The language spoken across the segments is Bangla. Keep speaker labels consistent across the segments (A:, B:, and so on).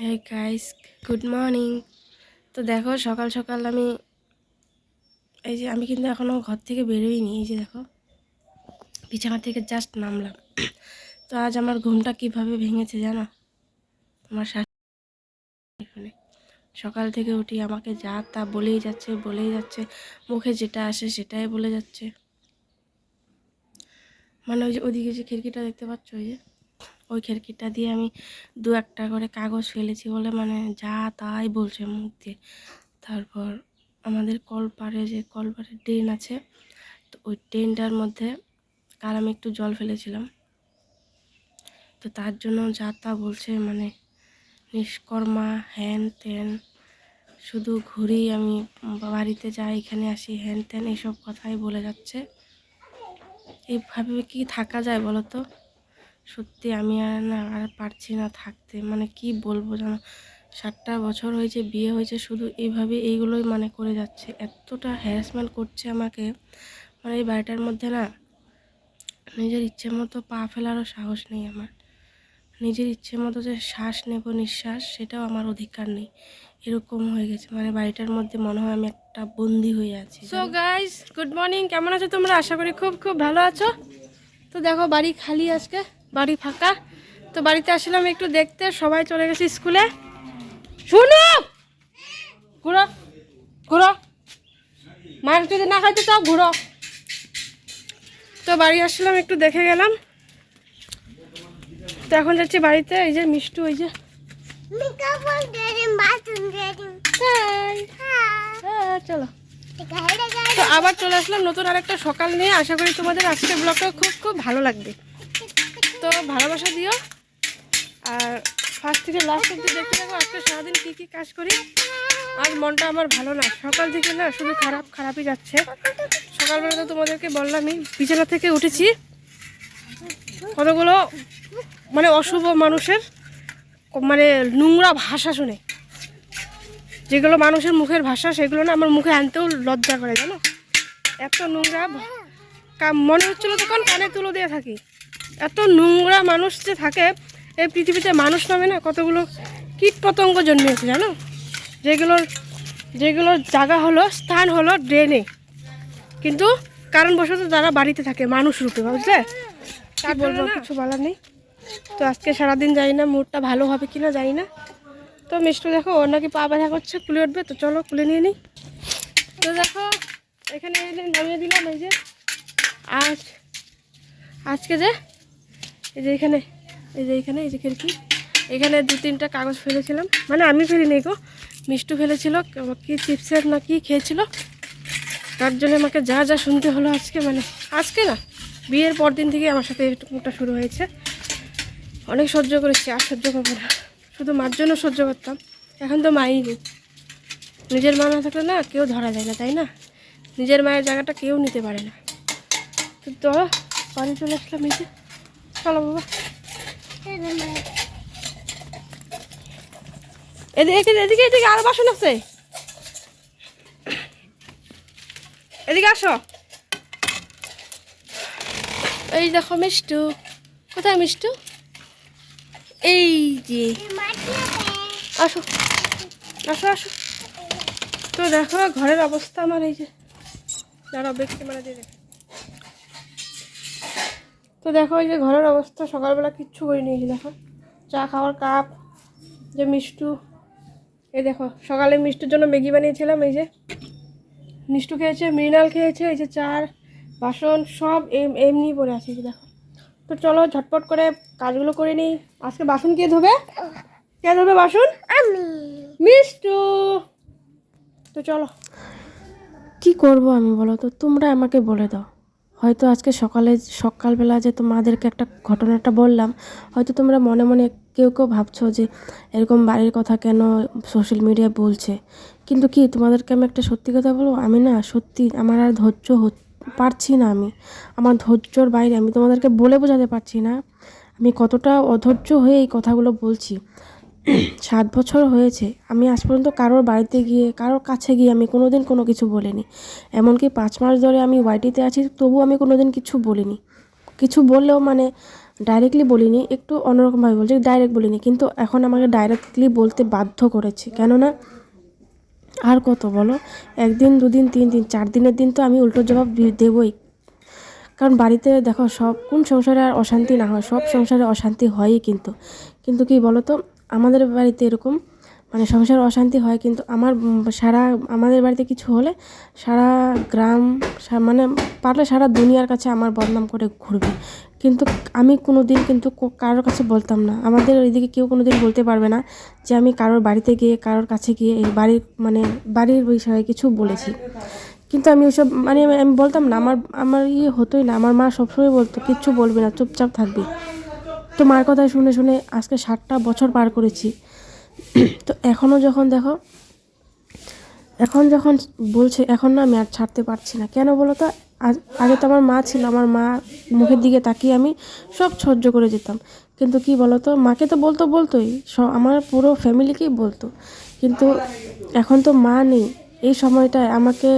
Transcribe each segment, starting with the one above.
A: হে গাইস গুড মর্নিং তো দেখো, সকাল সকাল আমি এই যে আমি কিন্তু এখনও ঘর থেকে বেরোইনি, এই যে দেখো। বিছানা থেকে জাস্ট নামলাম। তো আজ আমার ঘুমটা কীভাবে ভেঙেছে জানো? তোমার শাশুড়ি সকাল থেকে উঠি, আমাকে যা তা বলেই যাচ্ছে বলেই যাচ্ছে। মুখে যেটা আসে সেটাই বলে যাচ্ছে। মানে ওই যে ওদিকে যে খিড়কিটা দেখতে পাচ্ছ, ওই যে। ওই খিড়কিটা দিয়ে আমি দু একটা করে কাগজ ফেলেছি বলে মানে যা তাই বলছে মুখ দিয়ে। তারপর আমাদের কলপাড়ে যে কলপাড়ে ড্রেন আছে, তো ওই ড্রেনটার মধ্যে কাল আমি একটু জল ফেলেছিলাম। তো তার জন্য যা তা বলছে মানে নিষ্কর্মা, হ্যান ত্যান, শুধু ঘুরি আমি বাড়িতে যাই এখানে আসি, হ্যান ত্যান এইসব কথাই বলে যাচ্ছে। এইভাবে কি থাকা যায় বলো তো? সত্যি আমি আর না, আর পারছি না থাকতে। মানে কি বলব জানো? সাতটা বছর হয়েছে, বিয়ে হয়েছে, শুধু এইভাবে এইগুলোই মানে করে যাচ্ছে। এতটা হ্যারাসমেন্ট করছে আমাকে। মানে এই বাড়িটার মধ্যে না, নিজের ইচ্ছে মতো পা ফেলারও সাহস নেই আমার। নিজের ইচ্ছে মতো যে শ্বাস নেব নিঃশ্বাস, সেটাও আমার অধিকার নেই। এরকম হয়ে গেছে। মানে বাড়িটার মধ্যে মনে হয় আমি একটা বন্দি হয়ে আছি। সো গাইস গুড মর্নিং কেমন আছো তোমরা? আশা করি খুব খুব ভালো আছো। তো দেখো, বাড়ি খালি আজকে। বাড়ি ফাঁকা। তো বাড়িতে আসলাম একটু দেখতে, সবাই চলে গেছে স্কুলে। শুনো! ঘুরো ঘুরো। মার যদি না খাইতে চাও, ঘুরো। তো বাড়ি আসলাম, একটু দেখে গেলাম। তো এখন যাচ্ছি বাড়িতে, এই যে মিষ্টু ওই যে। হ্যাঁ চলো। তো আবার চলে আসলাম নতুন আরেকটা সকাল নিয়ে। আশা করি তোমাদের আজকের ব্লগটা খুব খুব ভালো লাগবে। তো ভালোবাসা দিও। আর ফার্স্ট থেকে লাস্ট অব্দি দেখতে থাকো, আজকে সারাদিন কী কী কাজ করি। আজ মনটা আমার ভালো না। সকাল থেকে না শুধু খারাপ, খারাপই যাচ্ছে। সকালবেলা তো তোমাদেরকে বললামই, বিছানা থেকে উঠেছি। কতগুলো মানে অশুভ মানুষের মানে নোংরা ভাষা শুনে। যেগুলো মানুষের মুখের ভাষা, সেগুলো না আমার মুখে আনতেও লজ্জা করে, জানো? এত নোংরা মনে হচ্ছিল তখন কানে তুলো দিয়ে থাকি। এত নোংরা মানুষ যে থাকে এই পৃথিবীতে মানুষ নামে না কতগুলো কীট পতঙ্গ জন্মেছে জানো? যেগুলোর যেগুলোর জায়গা হলো স্থান হলো ড্রেনে। কিন্তু কারণবশত তারা বাড়িতে থাকে মানুষ রূপে বুঝলে? কি বলব কিছু বলার নেই। তো আজকে সারাদিন যাই না মুডটা ভালো হবে কি না জানি না। তো মিষ্টি দেখো ওর নাকি পা ব্যথা করছে কুলে উঠবে তো চলো কুলে নিয়ে নিই তো দেখো এখানে নামিয়ে দিলাম এই যে। আজ আজকে যে, এই যে এখানে, এই যে এখানে, এই যে খিড়কি এখানে দু তিনটা কাগজ ফেলেছিলাম। মানে আমি ফেলিনি গো, মিষ্টু ফেলেছিল, কি চিপসের না কি খেয়েছিল। তার জন্য আমাকে যা যা শুনতে হলো আজকে মানে আজকে না, বিয়ের পর দিন থেকে আমার সাথে এরকমটা শুরু হয়েছে। অনেক সহ্য করেছি, আর সহ্য করব না। শুধু মার জন্য সহ্য করতাম। এখন তো মাই নেই। নিজের মা না থাকলে না কেউ ধরা যায় না, তাই না? নিজের মায়ের জায়গাটা কেউ নিতে পারে না। তো বাড়ি চলে আসলাম এই যে। চলো বাবা। এদিকে এদিকে এদিকে আরও বাসন আছে। এদিকে আসো। এই দেখো মিষ্টু। কোথায় মিষ্টু? এই যে। আসো। আসো আসো। তো দেখো ঘরের অবস্থা আমার এই যে। দাঁড়াও ক্যামেরা দিয়ে দেখো। তো দেখো এই যে ঘরের অবস্থা সকালবেলা কিচ্ছু করিনি এই যে দেখো। চা খাওয়ার কাপ যে মিষ্টু এই দেখো সকালে মিষ্টুর জন্য ম্যাগি বানিয়েছিলাম এই যে। মিষ্টু খেয়েছে মৃণাল খেয়েছে এই যে চার বাসন সব এম এমনি পড়ে আছে এই দেখো। তো চলো ঝটপট করে কাজগুলো করে নিই। আজকে বাসন কে ধোবে? কে ধোবে বাসন?
B: আমি।
A: মিষ্টু। তো চলো। কি করব আমি বলো তো? তোমরা আমাকে বলে দাও। হয়তো আজকে সকালে, সকালবেলা যে তোমাদেরকে একটা ঘটনাটা বললাম, হয়তো তোমরা মনে মনে কেউ কেউ ভাবছ যে এরকম বাড়ির কথা কেন সোশ্যাল মিডিয়ায় বলছে। কিন্তু কি তোমাদেরকে আমি একটা সত্যি কথা বলব? আমি না সত্যি আমার আর ধৈর্য পারছি না আমি। আমার ধৈর্যর বাইরে আমি তোমাদেরকে বলে বোঝাতে পারছি না। আমি কতটা অধৈর্য হয়ে এই কথাগুলো বলছি। সাত বছর হয়েছে। আমি আজ পর্যন্ত কারোর বাড়িতে গিয়ে, কারোর কাছে গিয়ে আমি কোনো দিন কোনো কিছু বলিনি। এমনকি পাঁচ মাস ধরে আমি ওয়াইটিতে আছি তবু আমি কোনো দিন কিছু বলিনি। কিছু বললেও মানে
C: ডাইরেক্টলি বলিনি, একটু অন্যরকমভাবে বলছি ডাইরেক্ট বলিনি। কিন্তু এখন আমাকে ডাইরেক্টলি বলতে বাধ্য করেছে। কেননা আর কত বলো? একদিন, দুদিন, তিন দিন, চার দিনের দিন তো আমি উল্টো জবাব দেবই। কারণ বাড়িতে দেখো সব, কোন সংসারে আর অশান্তি না হয়, সব সংসারে অশান্তি হয়ই কিন্তু। কিন্তু কি বলো তো আমাদের বাড়িতে এরকম মানে সংসারে অশান্তি হয়, কিন্তু আমার সারা, আমাদের বাড়িতে কিছু হলে সারা গ্রাম মানে পারলে সারা দুনিয়ার কাছে আমার বদনাম করে ঘুরবে। কিন্তু আমি কোনো দিন কিন্তু কারোর কাছে বলতাম না। আমাদের ওইদিকে কেউ কোনো দিন বলতে পারবে না যে আমি কারোর বাড়িতে গিয়ে, কারোর কাছে গিয়ে এই বাড়ির মানে বাড়ির বিষয়ে কিছু বলেছি। কিন্তু আমি ওইসব মানে আমি বলতাম না, আমার আমার ইয়ে হতোই না। আমার মা সবসময় বলতো, কিচ্ছু বলবি না, চুপচাপ থাকবি। তো মার কথা শুনে শুনে আজকে ষাটটা বছর পার করেছি। তো এখনও যখন দেখো, এখন যখন বলছে, এখন না আমি আর ছাড়তে পারছি না। কেন বলো তো? আগে তো আমার মা ছিল, আমার মা মুখের দিকে তাকিয়ে আমি সব সহ্য করে যেতাম। কিন্তু কি বলো তো? মাকে তো বলতো বলতোই সব আমার পুরো ফ্যামিলিকেই বলতো। কিন্তু এখন তো মা নেই। এই সময়টায় আমাকে,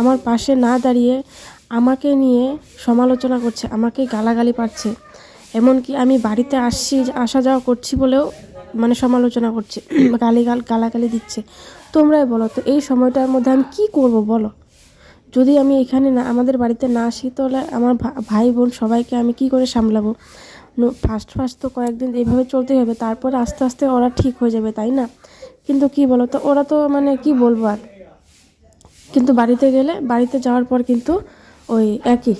C: আমার পাশে না দাঁড়িয়ে আমাকে নিয়ে সমালোচনা করছে, আমাকে গালাগালি পাচ্ছে এমনকি আমি বাড়িতে আসছি, আসা যাওয়া করছি বলেও মানে সমালোচনা করছে গালি গাল গালাগালি দিচ্ছে। তোমরাই বলো, তো এই সময়টার মধ্যে আমি কী করব বলো? যদি আমি এখানে না, আমাদের বাড়িতে না আসি তাহলে আমার ভাই বোন সবাইকে আমি কি করে সামলাবো? ফার্স্ট ফার্স্ট তো কয়েকদিন এইভাবে চলতেই হবে, তারপরে আস্তে আস্তে ওরা ঠিক হয়ে যাবে, তাই না? কিন্তু কি বলো তো, ওরা তো মানে কি বলব আর? কিন্তু বাড়িতে গেলে, বাড়িতে যাওয়ার পর কিন্তু ওই একই,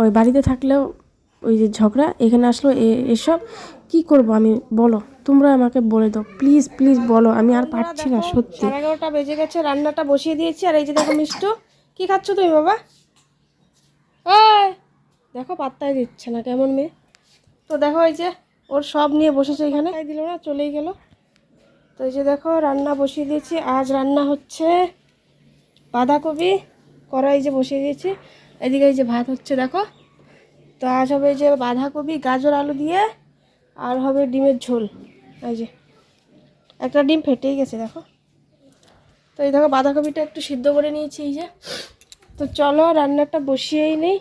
C: ওই বাড়িতে থাকলেও ওই যে ঝগড়া এখানে আসলো এ- এসব কি করব আমি? বলো তোমরা আমাকে বলে দাও। প্লিজ প্লিজ বলো আমি আর পারছি না সত্যি।
A: সাড়ে এগারোটা বেজে গেছে রান্নাটা বসিয়ে দিয়েছি। আর এই যে দেখো মিষ্টু কি খাচ্ছ তুমি বাবা? ওই দেখো পাত্তাই দিচ্ছে না কেমন মেয়ে? তো দেখো এই যে ওর সব নিয়ে বসেছে এখানে। তাই দিল না চলেই গেল। তো এই যে দেখো রান্না বসিয়ে দিয়েছি। আজ রান্না হচ্ছে বাঁধাকপি কড়াই যে বসিয়ে দিয়েছি। এদিকে এই যে ভাত হচ্ছে দেখো। তো আজ হবে যে বাঁধাকপি, গাজর, আলু দিয়ে, আর হবে ডিমের ঝোল। এই যে, একটা ডিম ফেটেই গেছে, দেখো। তো এই দেখো, বাঁধাকপিটা একটু সিদ্ধ করে নিয়েছি, এই যে। তো চলো রান্নাটা বসিয়েই নেই।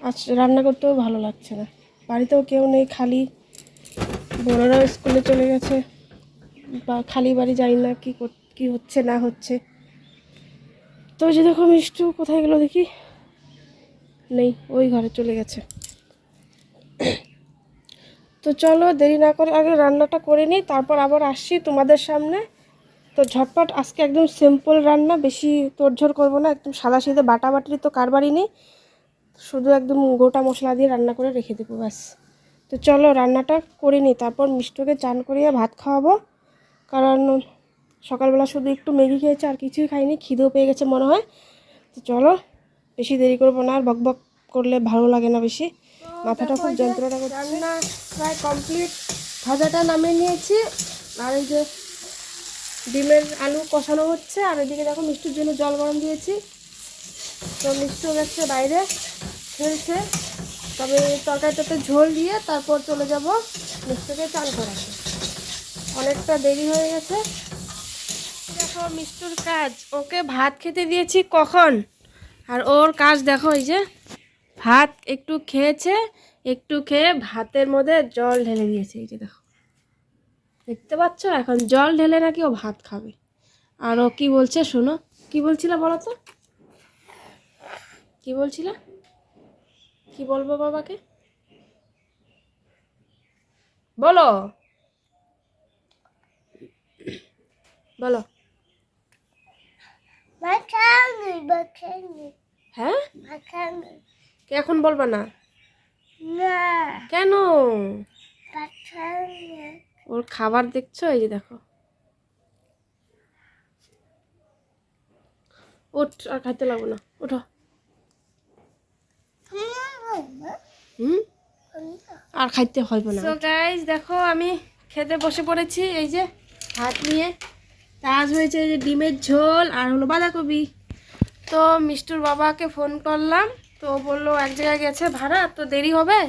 A: আজ রান্না করতেও ভালো লাগছে না। বাড়িতেও কেউ নেই, খালি বড়রাও স্কুলে চলে গেছে। বা খালি বাড়ি জানি না কি কি হচ্ছে, না হচ্ছে। তো যে দেখো, মিষ্টু, কোথায় গেলো দেখি? নেই, ওই ঘরে চলে গেছে। তো চলো দেরি না করে আগে রান্নাটা করে নিই, তারপর আবার আসছি তোমাদের সামনে। তো ঝটপট, আজকে একদম সিম্পল রান্না, বেশি তোড়ঝোড় করব না, একদম সাদা সিধে বাটা বাটির তো কারবারই নেই। শুধু একদম গোটা মশলা দিয়ে রান্না করে রেখে দেবো, ব্যাস। তো চলো রান্নাটা করে নিই, তারপর মিষ্টকে চান করিয়ে ভাত খাওয়াবো। কারণ সকালবেলা শুধু একটু ম্যাগি খেয়েছে, আর কিছুই খাইনি, খিদেও পেয়ে গেছে মনে হয়। তো চলো বেশি দেরি করব না আর বক বক করলে ভালো লাগে না বেশি। মাথাটা খুব যন্ত্রণা করছে। রান্না প্রায় কমপ্লিট ভাজাটা নামিয়ে নিয়েছি আর এই যে ডিমের আলু কষানো হচ্ছে আর এদিকে দেখো মিষ্টির জন্য জল গরম দিয়েছি। তো মিষ্টিও গেছে বাইরে খেলছে তবে তরকারিটাতে ঝোল দিয়ে তারপর চলে যাব মিষ্টিকে চান করাতে অনেকটা দেরি হয়ে গেছে। দেখো মিষ্টুর কাজ। ওকে ভাত খেতে দিয়েছি কখন? আর ওর কাজ দেখো, এই যে ভাত একটু খেয়েছে, একটু খেয়ে ভাতের মধ্যে জল ঢেলে দিয়েছে, এই যে দেখো। দেখতে পাচ্ছ? এখন জল ঢেলে নাকি ও ভাত খাবে। আর ও কি বলছে শোনো? কি বলছিলে বলো তো? কি বলছিলে? কি বলব বাবাকে? বলো। বলো। হ্যাঁ? এখন বলবা না?
B: না।
A: কেন? ওর খাবার দেখছ? এই যে দেখো। উঠ আর খাইতে লাগবো না। ওঠো। হুম? আর খাইতে হইব না। সো গাইজ দেখো আমি খেতে বসে পড়েছি। এই যে ভাত নিয়ে। কাজ হয়েছে এই যে ডিমের ঝোল আর হলো বাঁধাকপি। তো মিষ্টুর বাবাকে ফোন করলাম, তো বলল এক জায়গায় গেছে ভাড়া, তো দেরি হবে?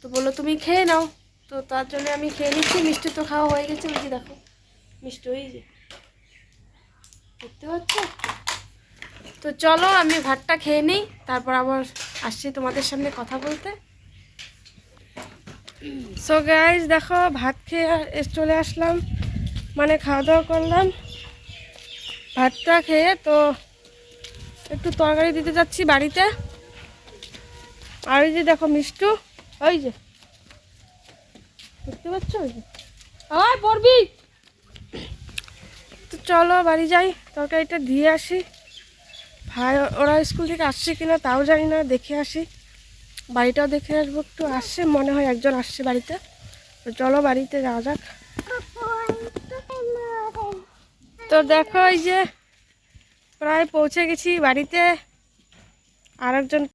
A: তো বলল, তুমি খেয়ে নাও। তো তার জন্য আমি খেয়ে নিচ্ছি, মিষ্টি তো খাওয়া হয়ে গেছে যে দেখো। মিষ্টি যে। দেখতে পাচ্ছ? তো চলো, আমি ভাতটা খেয়ে নিই, তারপর আবার আসছি তোমাদের সামনে কথা বলতে। সো গাইজ দেখো, ভাত খেয়ে চলে আসলাম। মানে খাওয়া দাওয়া করলাম। ভাতটা খেয়ে তো একটু তরকারি দিতে যাচ্ছি বাড়িতে। আর ওই যে দেখো মিষ্টু, ওই যে। দেখতে পাচ্ছ ওই যে? পড়বি তো চলো বাড়ি যাই, তরকারিটা দিয়ে আসি। ভাই, ওরা স্কুল থেকে আসছে কিনা তাও জানি না, দেখে আসি। বাড়িটাও দেখে আসব, একটু আসছে মনে হয় একজন আসছে বাড়িতে। তো চলো বাড়িতে যাওয়া যাক। তো দেখো এই যে প্রায় পৌঁছে গেছি বাড়িতে। আরেকজন